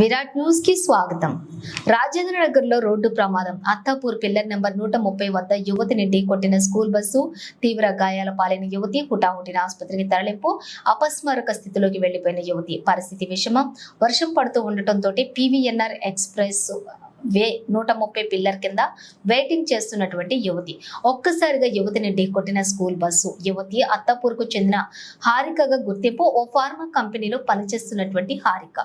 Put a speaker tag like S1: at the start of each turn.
S1: విరాట్ న్యూస్కి స్వాగతం. రాజేంద్ర నగర్లో రోడ్డు ప్రమాదం. అత్తాపూర్ పిల్లర్ నెంబర్ నూట ముప్పై వద్ద యువతిని ఢీకొట్టిన స్కూల్ బస్సు తీవ్ర గాయాల పాలైన యువతి హుటాహుటిన ఆసుపత్రికి తరలింపు అపస్మారక స్థితిలోకి వెళ్ళిపోయిన యువతి పరిస్థితి విషమం. వర్షం పడుతూ ఉండటంతో పివిఎన్ఆర్ ఎక్స్ప్రెస్ వే నూట ముప్పై పిల్లర్ కింద వెయిటింగ్ చేస్తున్నటువంటి యువతి. ఒక్కసారిగా యువతిని ఢీకొట్టిన స్కూల్ బస్సు యువతి అత్తాపూర్కు చెందిన హారికగా గుర్తింపు. ఓ ఫార్మా కంపెనీలో పనిచేస్తున్నటువంటి హారిక.